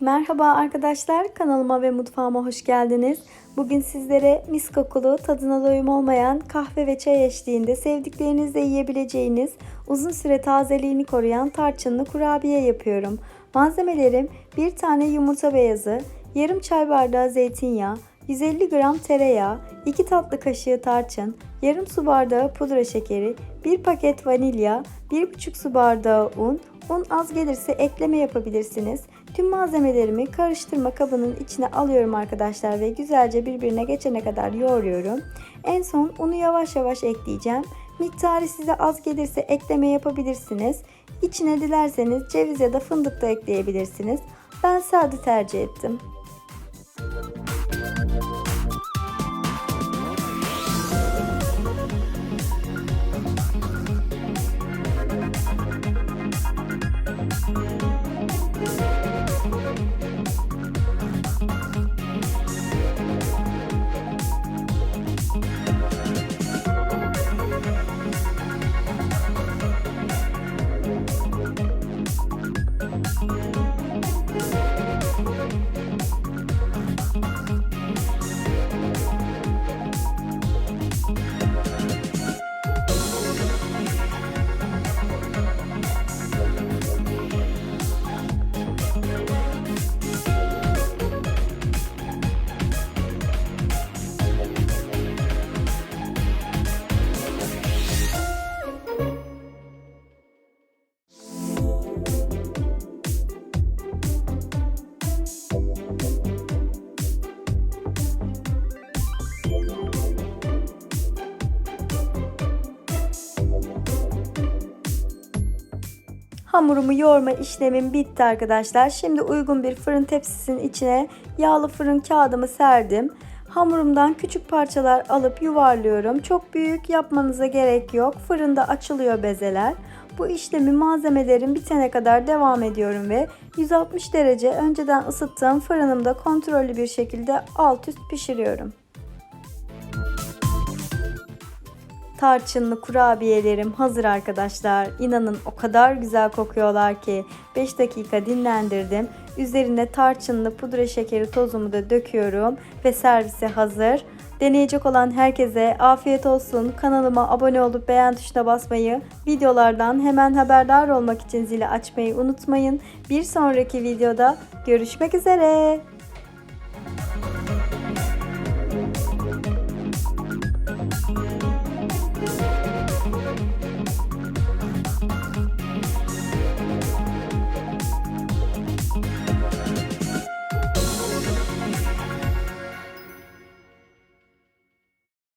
Merhaba arkadaşlar, kanalıma ve mutfağıma hoş geldiniz. Bugün sizlere mis kokulu, tadına doyum olmayan kahve ve çay eşliğinde sevdiklerinizle yiyebileceğiniz, uzun süre tazeliğini koruyan tarçınlı kurabiye yapıyorum. Malzemelerim 1 tane yumurta beyazı, yarım çay bardağı zeytinyağı, 150 gram tereyağı, 2 tatlı kaşığı tarçın, yarım su bardağı pudra şekeri, 1 paket vanilya, 1,5 su bardağı un, Un az gelirse ekleme yapabilirsiniz. Tüm malzemelerimi karıştırma kabının içine alıyorum arkadaşlar ve güzelce birbirine geçene kadar yoğuruyorum. En son unu yavaş yavaş ekleyeceğim. Miktarı size az gelirse ekleme yapabilirsiniz. İçine dilerseniz ceviz ya da fındık da ekleyebilirsiniz. Ben sade tercih ettim. Hamurumu yoğurma işlemim bitti arkadaşlar. Şimdi uygun bir fırın tepsisinin içine yağlı fırın kağıdımı serdim. Hamurumdan küçük parçalar alıp yuvarlıyorum. Çok büyük yapmanıza gerek yok. Fırında açılıyor bezeler. Bu işlemi malzemelerin bitene kadar devam ediyorum ve 160 derece önceden ısıttığım fırınımda kontrollü bir şekilde alt üst pişiriyorum. Tarçınlı kurabiyelerim hazır arkadaşlar. İnanın o kadar güzel kokuyorlar ki 5 dakika dinlendirdim. Üzerine tarçınlı pudra şekeri tozumu da döküyorum ve servise hazır. Deneyecek olan herkese afiyet olsun. Kanalıma abone olup beğen tuşuna basmayı, videolardan hemen haberdar olmak için zili açmayı unutmayın. Bir sonraki videoda görüşmek üzere.